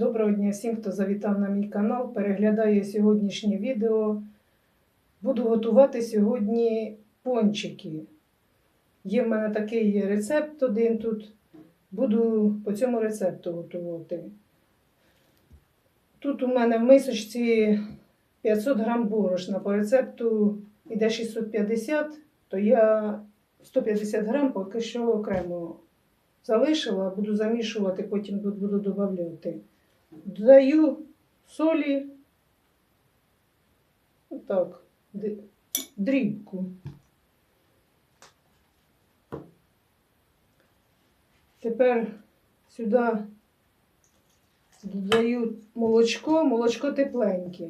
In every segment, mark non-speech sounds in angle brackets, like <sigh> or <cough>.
Доброго дня всім, хто завітав на мій канал, переглядає сьогоднішнє відео. Буду готувати сьогодні пончики. Є в мене такий рецепт один тут. Буду по цьому рецепту готувати. Тут у мене в мисочці 500 грам борошна. По рецепту йде 650, то я 150 грам поки що окремо залишила, буду замішувати, потім буду додавати. Додаю солі, отак, дрібку. Тепер сюди додаю молочко, молочко тепленьке.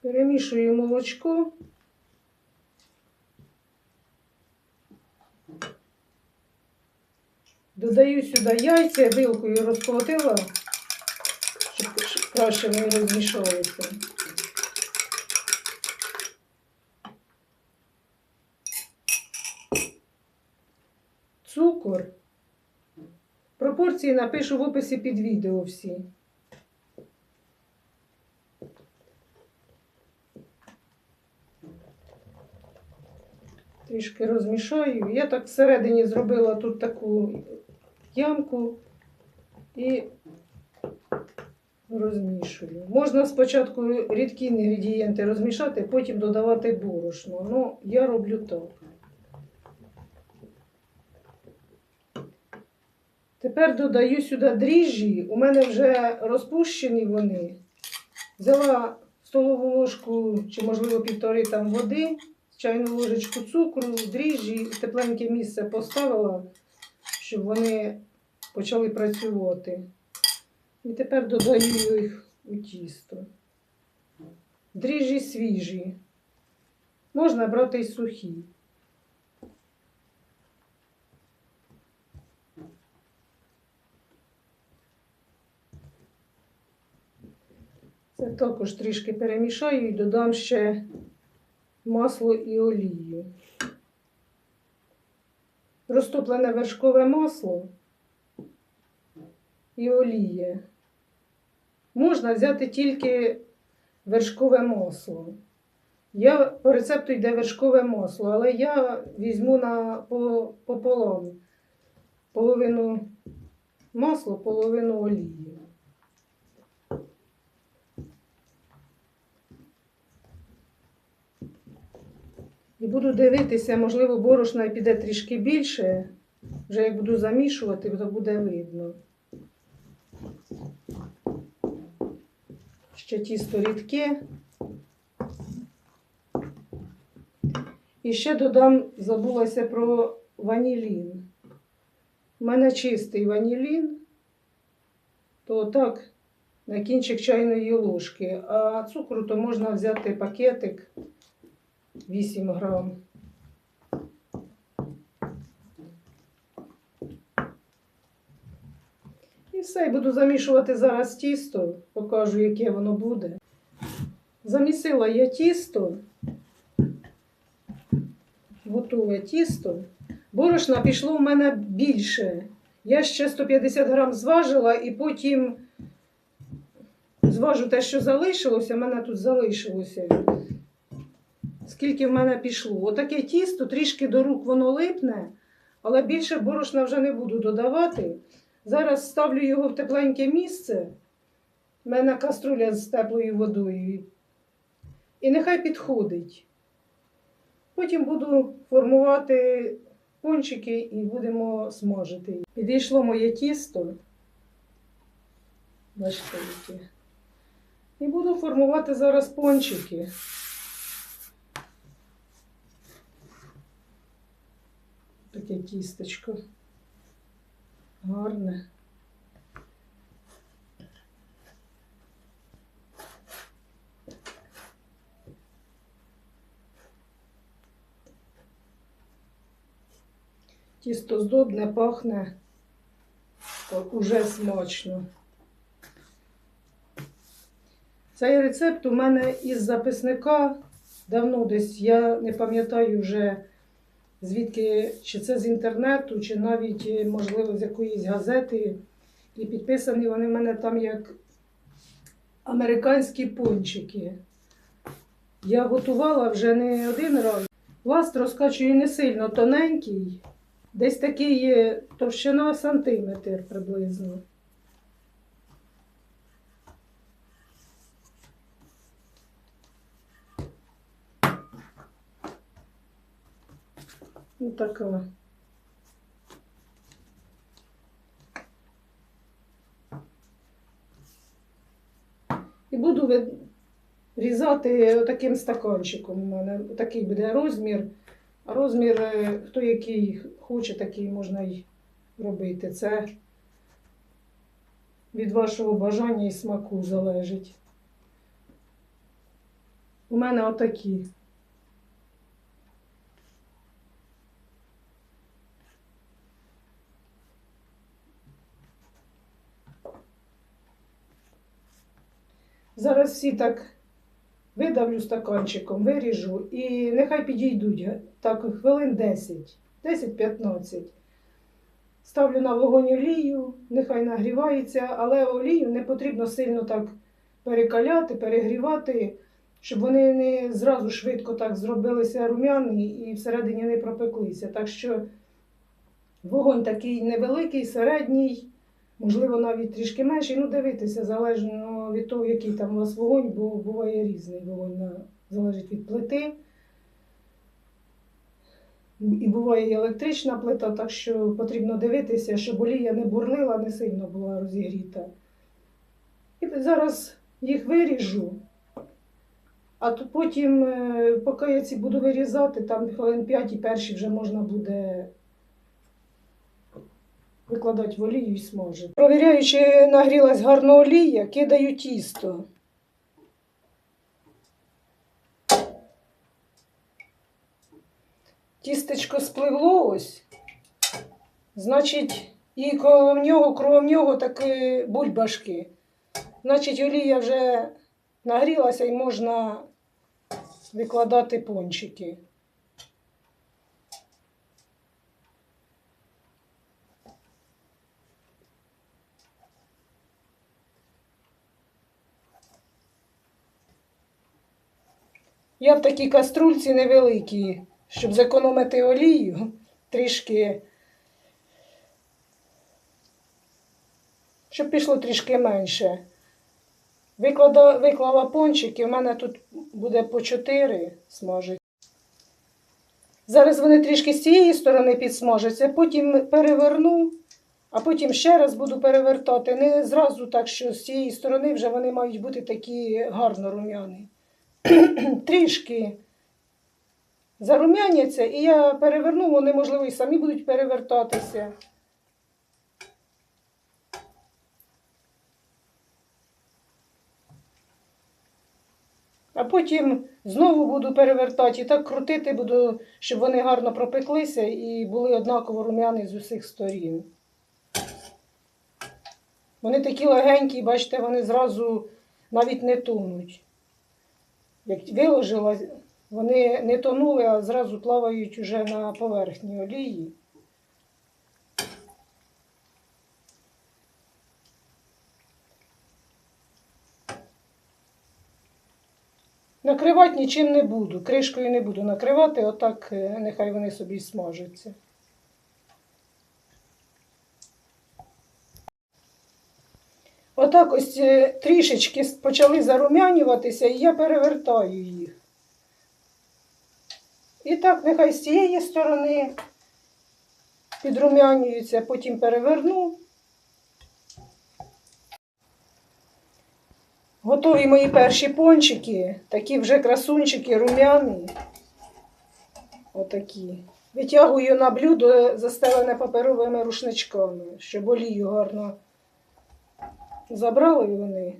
Перемішую молочко. Додаю сюди яйця, вилкою розколотила, щоб краще вони розмішалися. Цукор. Пропорції напишу в описі під відео всі. Трішки розмішаю. Я так всередині зробила тут таку ямку і розмішую. Можна спочатку рідкі інгредієнти розмішати, потім додавати борошно. Ну, я роблю так. Тепер додаю сюди дріжджі. У мене вже розпущені вони. Взяла столову ложку чи, можливо, півтори там води, чайну ложечку цукру, дріжджі, тепленьке місце поставила, щоб вони почали працювати. І тепер додаю їх у тісто. Дріжджі свіжі. Можна брати й сухі. Це також трішки перемішаю і додам ще масло і олію. Розтоплене вершкове масло і олія. Можна взяти тільки вершкове масло. Я по рецепту йде вершкове масло, але я візьму на пополам половину масла, половину олії. І буду дивитися, можливо, борошна піде трішки більше. Вже як буду замішувати, то буде видно. Ще тісто рідке. І ще додам, забулася про ванілін. У мене чистий ванілін, то так, на кінчик чайної ложки. А цукру то можна взяти пакетик 8 грам. І все, буду замішувати зараз тісто, покажу, яке воно буде. Замісила я тісто, готове тісто. Борошна пішло в мене більше. Я ще 150 грам зважила і потім зважу те, що залишилося, в мене тут залишилося скільки в мене пішло. Отаке тісто, трішки до рук воно липне, але більше борошна вже не буду додавати. Зараз ставлю його в тепленьке місце. У мене каструля з теплою водою. І нехай підходить. Потім буду формувати пончики і будемо смажити. Підійшло моє тісто. Бачите, яке. І буду формувати зараз пончики. Таке тістечко. Гарне. Тісто здобне, пахне уже смачно. Цей рецепт у мене із записника давно десь, я не пам'ятаю вже звідки, чи це з інтернету, чи навіть, е, можливо, з якоїсь газети. І підписані вони в мене там як американські пончики. Я готувала вже не один раз. Пласт розкачую не сильно тоненький, десь такий є товщина сантиметр приблизно. Ну, така. І буду різати отаким стаканчиком. У мене такий буде розмір. Розмір, е, хто який хоче, такий можна й робити. Це від вашого бажання і смаку залежить. У мене отакі. Зараз всі так видавлю стаканчиком, виріжу і нехай підійдуть так хвилин 10, 10-15. Ставлю на вогонь олію, нехай нагрівається, але олію не потрібно сильно так перекаляти, перегрівати, щоб вони не зразу швидко так зробилися рум'яні і всередині не пропеклися. Так що вогонь такий невеликий, середній, можливо, навіть трішки менший. Ну, дивитися, залежно від того, який там у вас вогонь, бо буває різний вогонь, залежить від плити. І буває і електрична плита, так що потрібно дивитися, щоб олія не бурлила, не сильно була розігріта. І зараз їх виріжу. А то потім, е, поки я ці буду вирізати, там хвилин 5 і перші вже можна буде викладати в олію і смажити. Провіряю, чи нагрілась гарно олія, кидаю тісто. Тістечко спливло ось. Значить, і коло нього, кругом нього такі бульбашки. Значить, олія вже нагрілася і можна викладати пончики. Я в такій каструльці невеликій, щоб зекономити олію трішки, щоб пішло трішки менше. Виклада, виклала пончики, в мене тут буде по 4 смажить. Зараз вони трішки з цієї сторони підсмажаться, потім переверну, а потім ще раз буду перевертати. Не зразу так, що з цієї сторони вже вони мають бути такі гарно рум'яні. <clears throat> Трішки зарум'яняться, і я переверну, вони, можливо, і самі будуть перевертатися. А потім знову буду перевертати і так крутити буду, щоб вони гарно пропеклися і були однаково рум'яні з усіх сторін. Вони такі легенькі, бачите, вони зразу навіть не тонуть. Як виложила, вони не тонули, а зразу плавають уже на поверхні олії. Накривати нічим не буду, кришкою не буду накривати, отак е, нехай вони собі смажаться. Отак ось е, трішечки почали зарум'янюватися, і я перевертаю їх. І так нехай з цієї сторони підрум'янюються, потім переверну. Готові мої перші пончики, такі вже красунчики рум'яні. Отакі. Витягую на блюдо, застелене паперовими рушничками, щоб олію гарно забрали вони.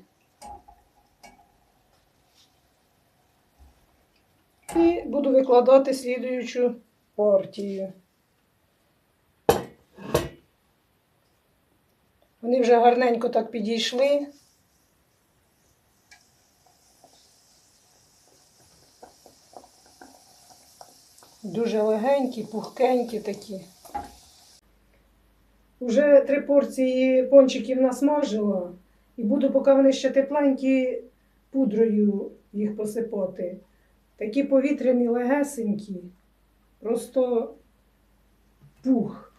І буду викладати слідуючу партію. Вони вже гарненько так підійшли. Дуже легенькі, пухкенькі такі. Уже три порції пончиків насмажила. І буду, поки вони ще тепленькі, пудрою їх посипати. Такі повітряні легесенькі. Просто пух.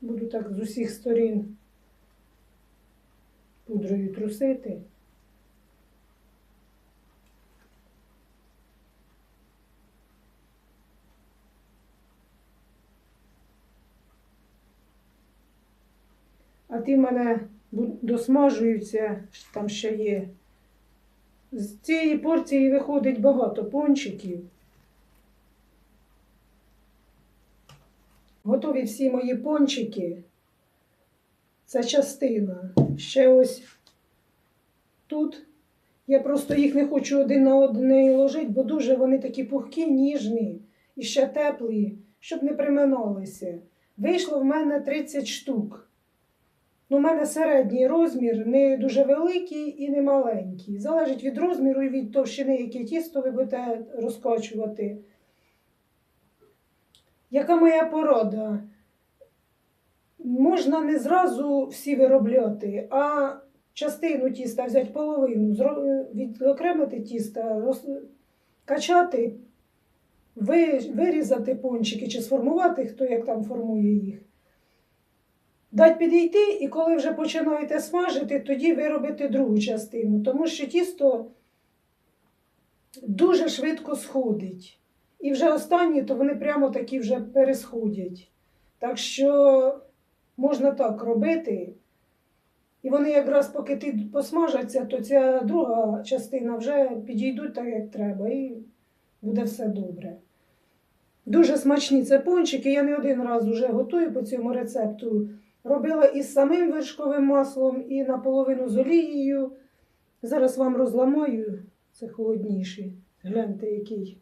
Буду так з усіх сторін пудрою трусити. А ті в мене досмажуються, там ще є. З цієї порції виходить багато пончиків. Готові всі мої пончики. Це частина. Ще ось тут. Я просто їх не хочу один на один ложити, бо дуже вони такі пухкі, ніжні і ще теплі, щоб не приминалися. Вийшло в мене 30 штук. Ну, у мене середній розмір, не дуже великий і не маленький. Залежить від розміру і від товщини, яке тісто ви будете розкачувати. Яка моя порада? Можна не зразу всі виробляти, а частину тіста взяти половину, відокремити тіста, роз... качати, вирізати пончики чи сформувати, хто як там формує їх. Дать підійти, і коли вже починаєте смажити, тоді ви робите другу частину, тому що тісто дуже швидко сходить. І вже останні, то вони прямо такі вже пересходять. Так що можна так робити. І вони якраз поки ти посмажаться, то ця друга частина вже підійдуть так, як треба, і буде все добре. Дуже смачні це пончики. Я не один раз вже готую по цьому рецепту. Робила із самим вершковим маслом, і наполовину з олією. Зараз вам розламаю, це холодніший. Гляньте, який.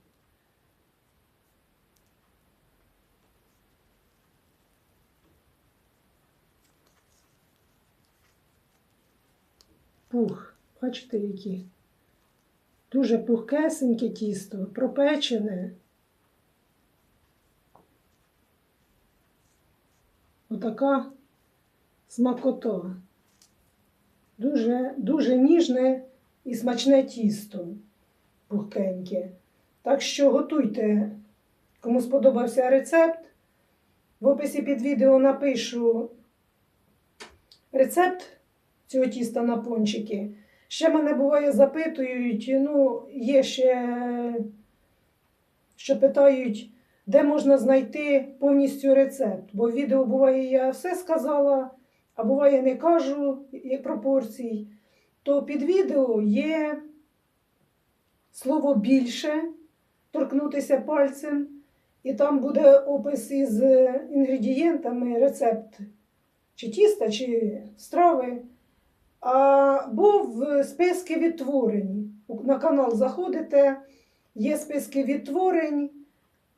Пух, бачите, які. Дуже пухкесеньке тісто, пропечене. Отака смакота. Дуже, дуже ніжне і смачне тісто пухкеньке. Так що готуйте, кому сподобався рецепт. В описі під відео напишу рецепт цього тіста на пончики. Ще мене буває запитують, ну, є ще, що питають, де можна знайти повністю рецепт. Бо в відео буває, я все сказала, а буває, не кажу пропорцій. То під відео є слово більше, торкнутися пальцем, і там буде опис із інгредієнтами, рецепт чи тіста, чи страви. Або в списки відтворень. На канал заходите, є списки відтворень.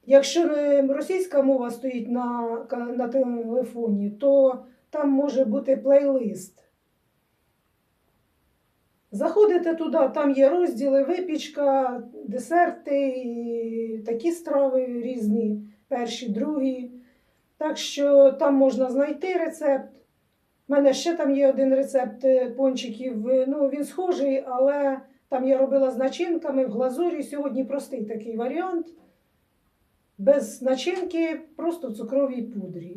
Якщо російська мова стоїть на, на телефоні, то там може бути плейлист. Заходите туди, там є розділи, випічка, десерти, і такі страви різні, перші, другі. Так що там можна знайти рецепт. У мене ще там є один рецепт е, пончиків. Ну, він схожий, але там я робила з начинками в глазурі. Сьогодні простий такий варіант. Без начинки, просто в цукровій пудрі.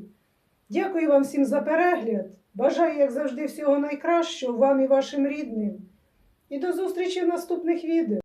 Дякую вам всім за перегляд. Бажаю, як завжди, всього найкращого вам і вашим рідним. І до зустрічі в наступних відео.